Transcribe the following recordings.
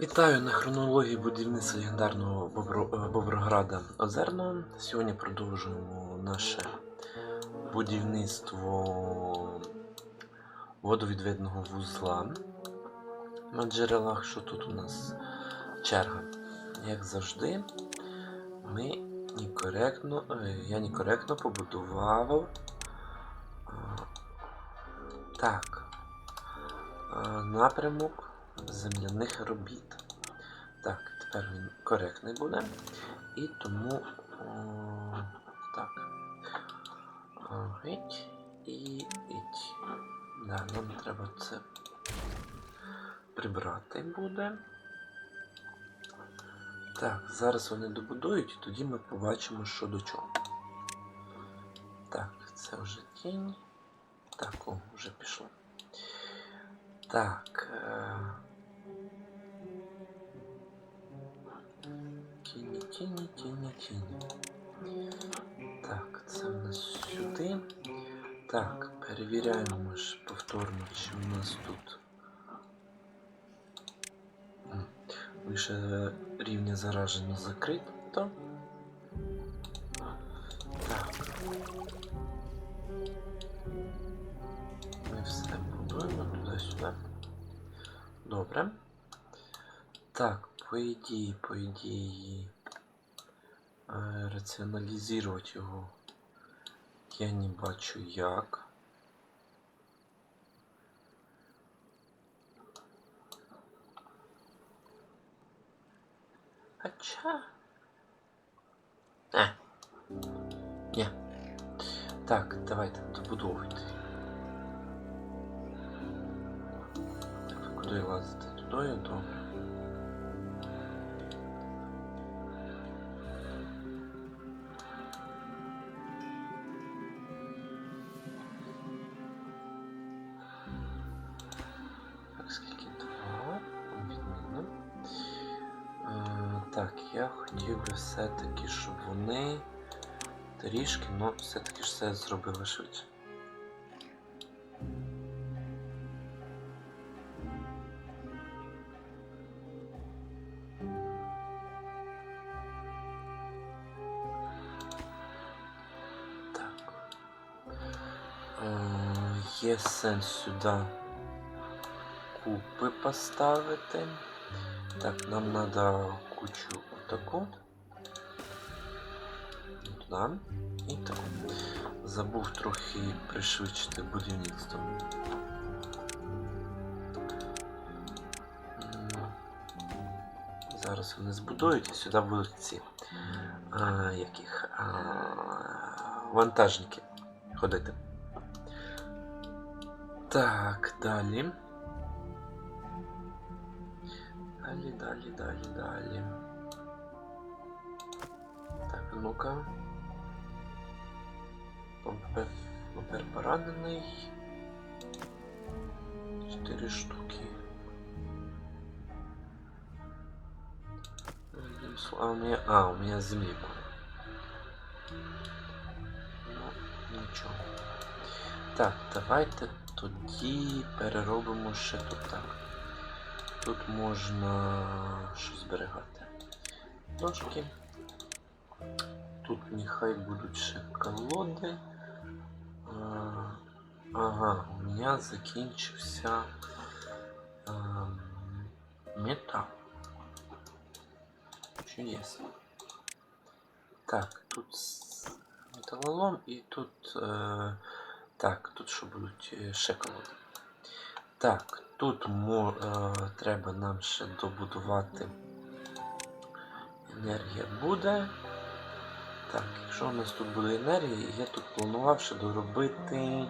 Вітаю на хронології будівництва легендарного е, Боброграда Озерного. Сьогодні продовжуємо наше будівництво водовідведеного вузла на джерелах. Що тут у нас черга? Як завжди, ми некоректно, е, я некоректно побудував. е, Так. Напрямок земляних робіт. Так, тепер він коректний буде. І тому. Так. Геть і іть. Да, нам треба це прибрати буде. Так, зараз вони добудують, тоді ми побачимо, що до чого. Так, це вже тінь. Так, о, вже пішло. Так. Е... Тіні, тіні, тіні. Так, це в нас сюди. Так, перевіряємо ж повторно, чи у нас тут. Вище рівня заражено закрито. Так. Ми все будуємо туди-сюди. Добре. Так, по ідеї, по ідеї, е, раціоналізувати його я не бачу як. Хоча. Е. Ні. Так, давайте добудовуйте. Так, куди лазити? Туди, добре. Так, Трішки, ну, все-таки ж все зробили швидше. Так. Е, Є сенс сюди купи поставити. Так, нам надо кучу отаку. Туди. І таку. Забув трохи пришвидшити будівництво. Зараз вони збудують і сюди будуть ці. А, яких? А, вантажники ходити. Так, далі. Далі, далі, далі, далі. Так, ну-ка. Помпер поранений. Чотири штуки. А у меня, а, у меня земли. Ну, нічого. Так, давайте тоді переробимо ще тут так. Тут можна що зберігати? Ножки. Тут нехай будуть ще колоди. Ага, у мене закінчився а, метал. Чудесно. Так, тут металолом і тут. Е, так, тут що будуть ще. Так, тут е, треба нам ще добудувати. Енергія буде. Так, якщо у нас тут буде енергія, я тут планував ще доробити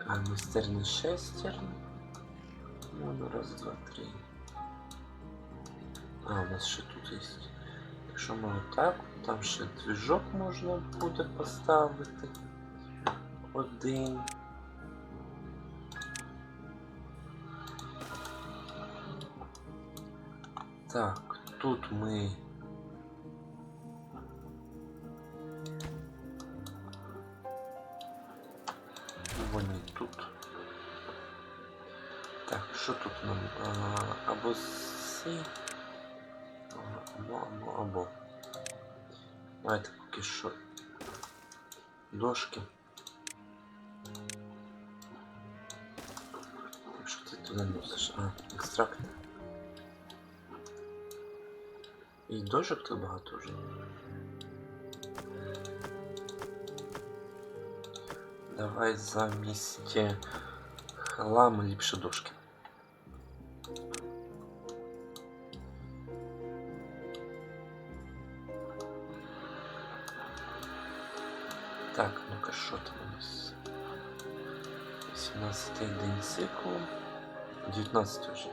е, майстерний шестер. Ну, раз, два, три. А, у нас ще тут є. Якщо ми отак, там ще двіжок можна буде поставити. Один. Так, тут ми. що тут нам? А, або сі. або, або, або. Давайте поки що. Дошки. Так, Що ти туди носиш? А, екстракт. І дошок тут багато вже. Давай замість е, хламу ліпше дошки. Так, ну-ка, що там у нас? 18 день циклу. 19 вже.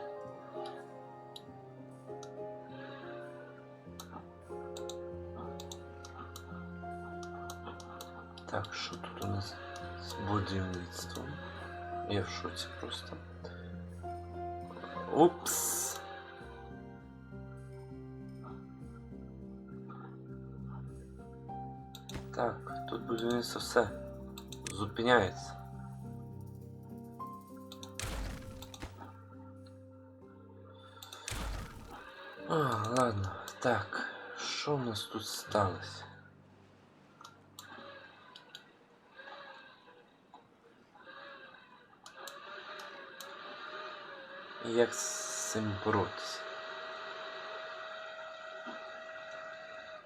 Так, що тут у нас з будівництвом? Я в шоці просто. Упс. Будівництво все. Зупиняється. А, ладно. Так, що в нас тут сталося? І Як з цим боротися?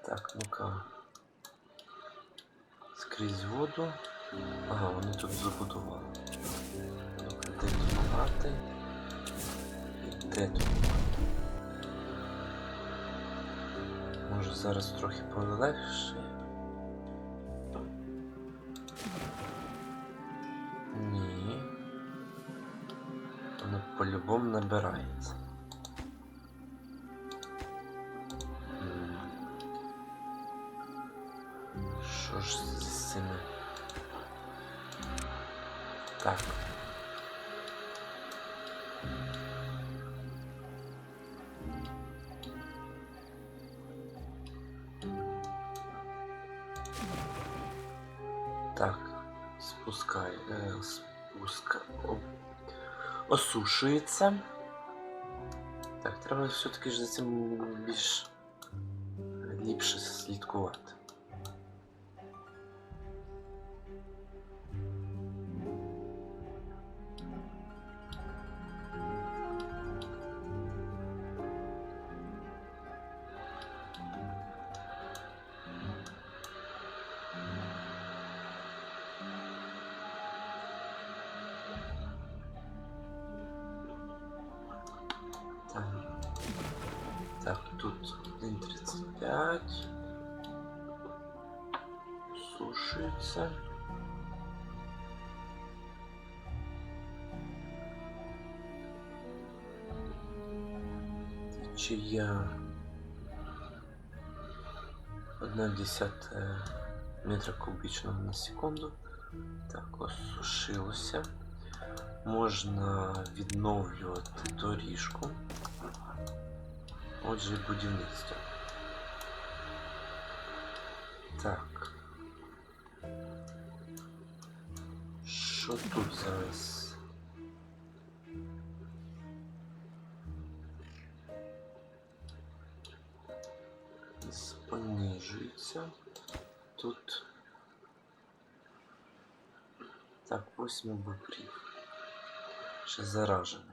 Так, ну-ка. Скрізь воду. Ага, вони тут забудували. Ну-ка, де тут багатий? Де тут? Може зараз трохи полегше? Так. Так, спускай, е, спуска, осушується. Так, треба все-таки ж за цим більш ліпше слідкувати. Так, тут 1.35. Сушиться. Течія. Одна десята метра кубічного на секунду. Так, осушилося. Можна відновлювати доріжку. Отже, будівництво. Так. Що тут зараз? Понижується. Тут. Так, восьми букрів. Ще заражено.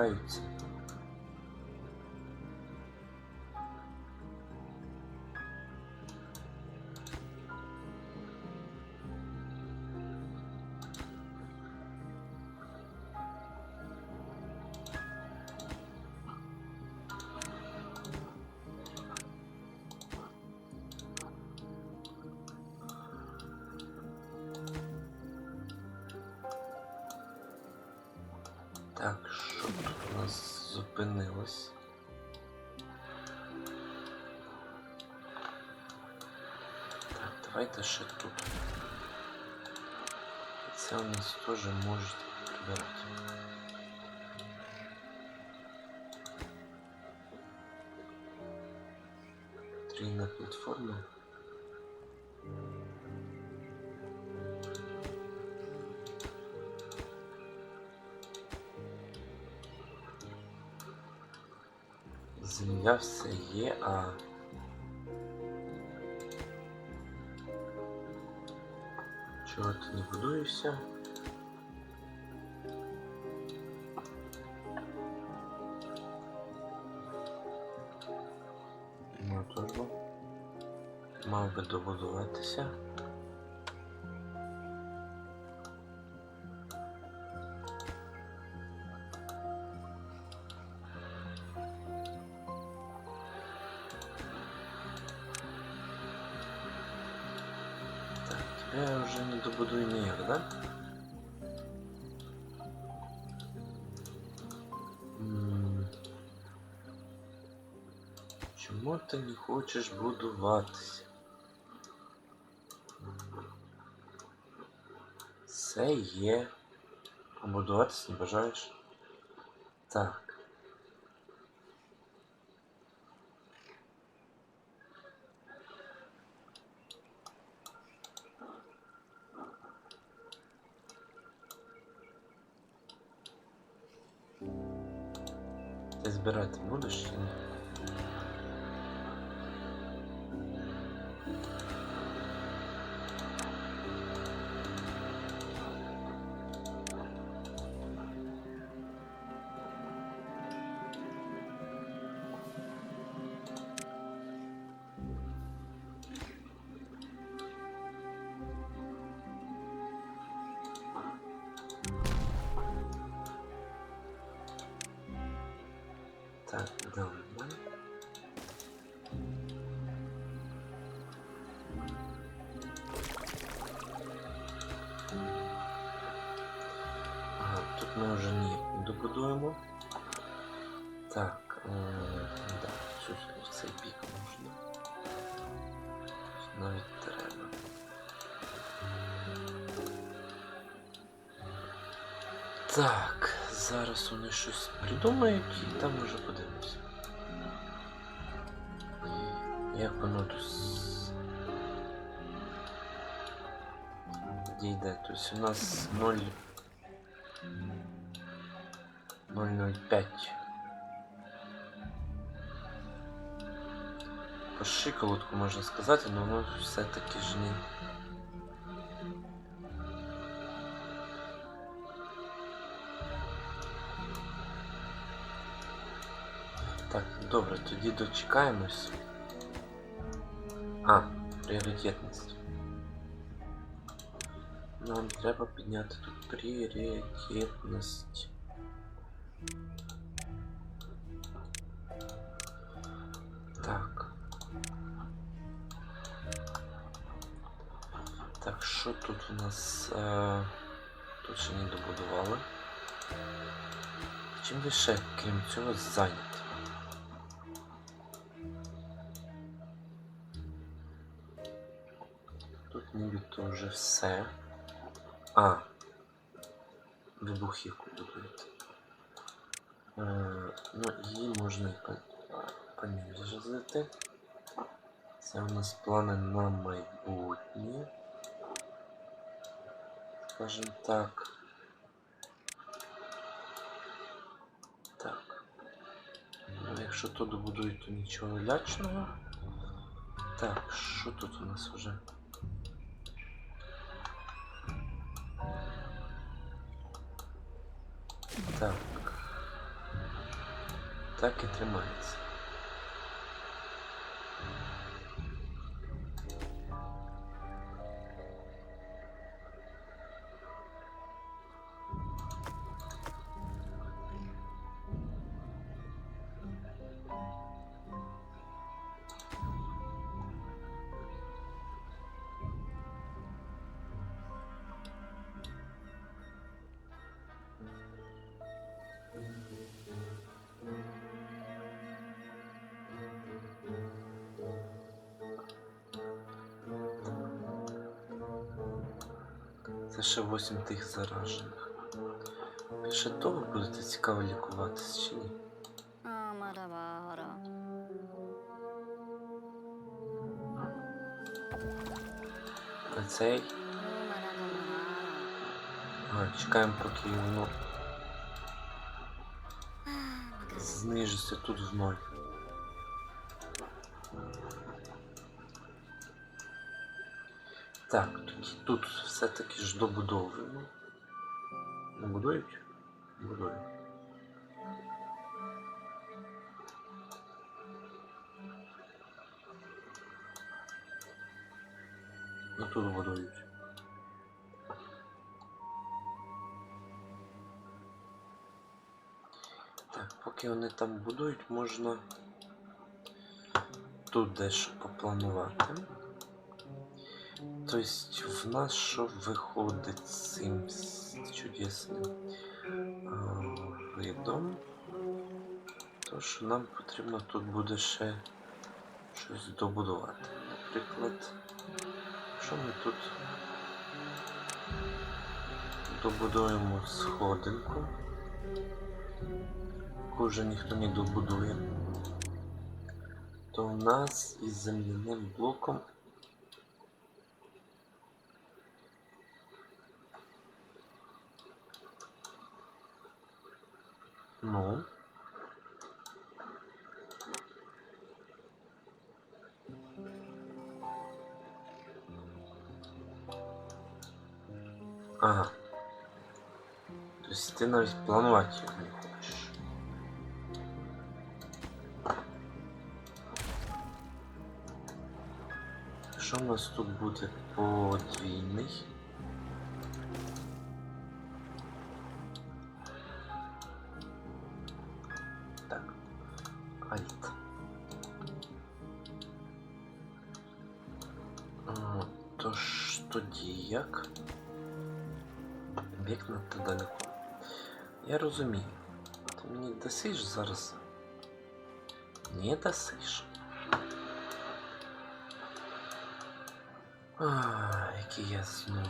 Right. Зупинилось? Так, давайте ще тут. Це у нас теж може прибирати. Трійна платформа. Земля все є, а. Чого ти не будуєшся? Ну, би. Мав би добудуватися. Чому ти не хочеш будуватися? Це є. Побудуватися не бажаєш? Так. Так, добре. Ага, тут ми вже ні добудуємо. Так, м, да, цю, в цей бік можна. Навіть треба. Так, Зараз вони щось придумають і там уже подивимося. Як воно тут дійде? Тобто у нас 0 005. По шиколотку можна сказати, але воно все-таки ж не. добре, тоді дочекаємось. А, пріоритетність. Нам треба підняти тут пріоритетність. Так. Так, що тут у нас? Е... Тут ще не добудували. Чим ви ще, крім цього, зайняті? Нібито вже все. А. Вибухівку будують. Е, ну, її можна і по- Це у нас плани на майбутнє. Скажем так. Так. Ну, якщо тут добудують, то нічого лячного. Так, що тут у нас вже? Так. Так і тримається. лише 8 тих заражених. Ще того будете цікаво лікуватись чи ні? А цей? А, чекаємо поки воно знижиться тут в ноль. Так, тут все-таки ж добудовуємо. Не будують? Будують. Ну тут будують. Так, поки вони там будують, можна тут дещо попланувати. Тобто в нас що виходить з цим чудесним видом, то що нам потрібно тут буде ще щось добудувати. Наприклад, що ми тут добудуємо сходинку, яку вже ніхто не добудує, то у нас із земляним блоком Ну. Ага. То есть ти навіть планувати не хочеш. Що у нас тут буде подвійний? дасиш зараз? Не дасиш. А, який я знову.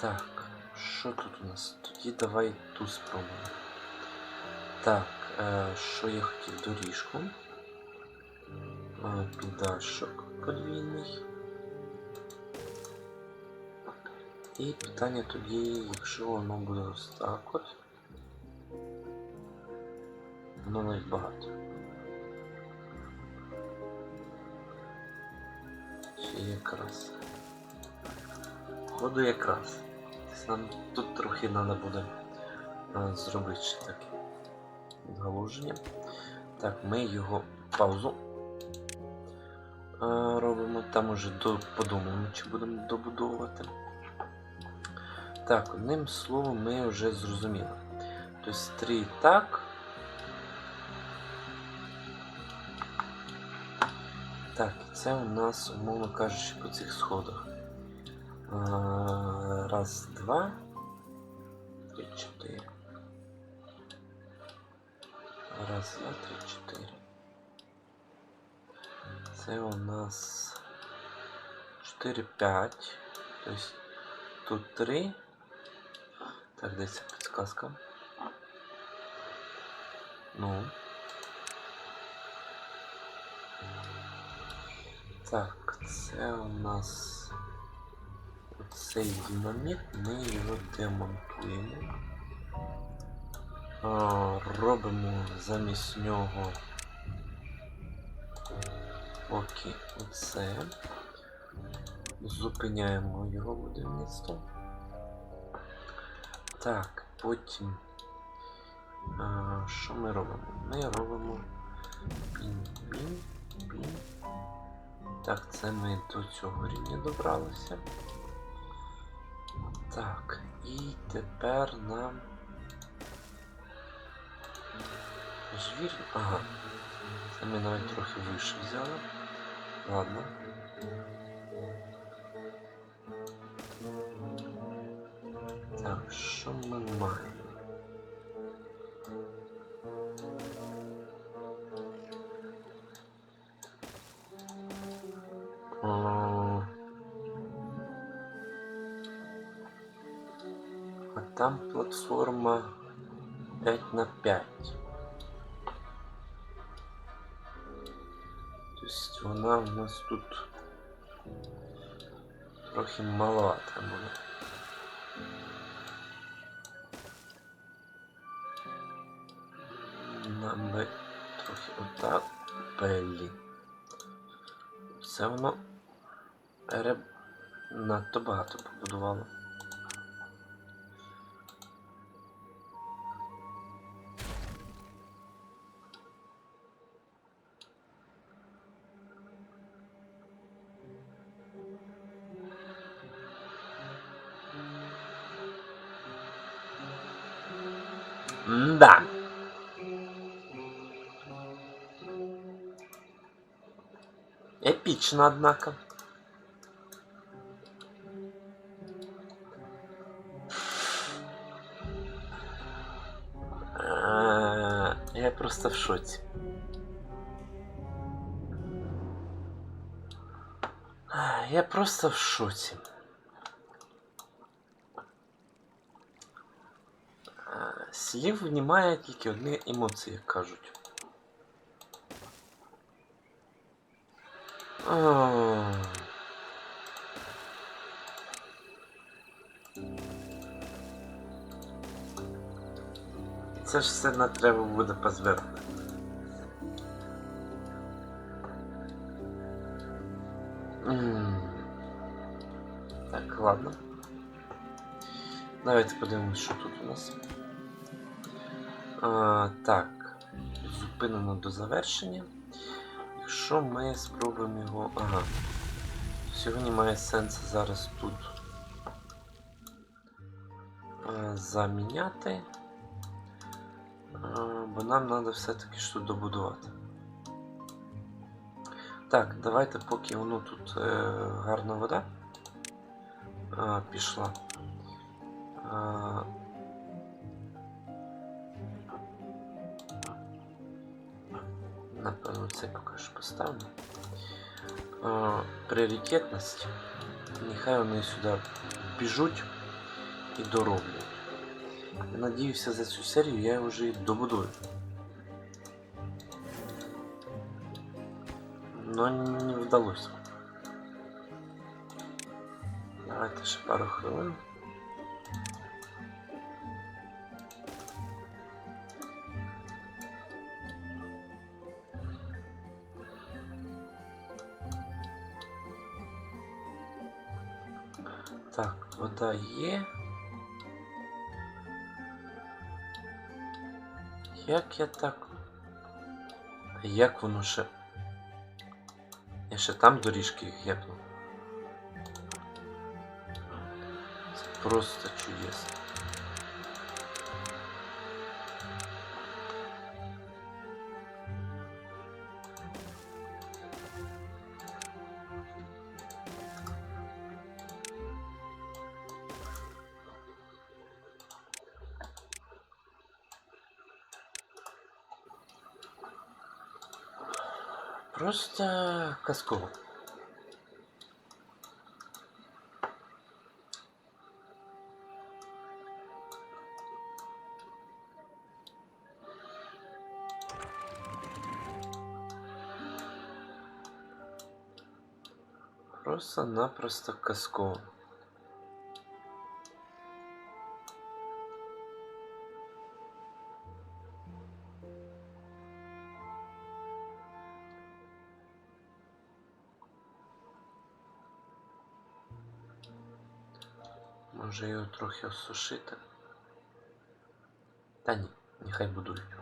Так, що тут у нас? Тоді давай ту спробуємо. Так, е, що я хотів доріжку. Е, піддашок подвійний. І питання тоді, якщо воно буде ось так от. Воно навіть багато. Чи якраз. Ходу якраз. Нам тут трохи треба буде зробити ще таке відгалуження. Так, ми його паузу робимо. Там уже подумаємо, чи будемо добудовувати. Так, одним словом, ми вже зрозуміли. Тобто 3 так. Так, це у нас, умовно кажучи, по цих сходах. Раз, два, три, чотири. Раз, два, три, чотири. Це у нас 4, 5. Тобто тут 3. Так, десь підсказка. Ну. Так, це у нас цей динаміт, ми його демонтуємо. Робимо замість нього поки оце. Зупиняємо його будівництво. Так, потім. А, що ми робимо? Ми робимо пін, пін, пін. Так, це ми до цього рівня добралися. Так, і тепер нам. Звір. Ага. Це ми навіть трохи вище взяли. Ладно. Так, що ми маємо? А, там платформа 5 на 5. Тобто вона в нас тут трохи маловата буде. Надто багато побудувало. Да. Эпично, однако. просто в шоці. А, Я просто в шоці. А, Слів внімає тільки одні емоції, як кажуть. А. Це ж все на треба буде позбирати. Так, ладно. Давайте подивимось, що тут у нас. А, так. Зупинено до завершення. Якщо ми спробуємо його. Ага. Сьогодні має сенс зараз тут е, заміняти. Нам треба все-таки тут добудувати. Так, давайте поки воно тут е, гарна вода е, пішла. Е, Напевно, це поки що поставлю. Е, пріоритетність. Нехай вони сюди біжуть і дороблять. Надіюся, за цю серію я вже добудую. Но не вдалося. Давайте ще пару хвилин. Так, вода є. Як я так. Як воно ще. Ще там доріжки гепнув. Це просто чудесно. Просто казково. Просто-напросто казково. Може його трохи осушити. Та ні, нехай будують.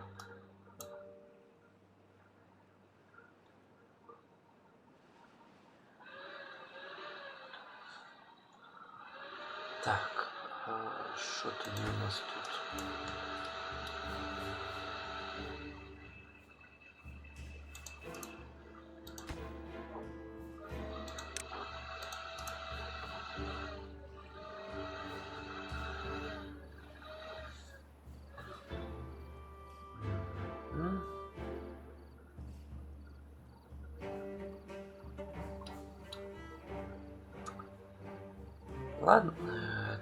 Ладно,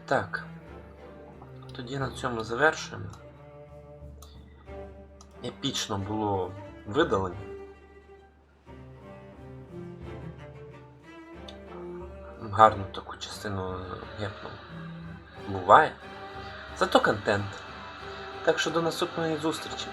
так. тоді на цьому завершуємо. Епічно було видалення. Гарну таку частину гепнув. Буває. Зато контент. Так що до наступної зустрічі.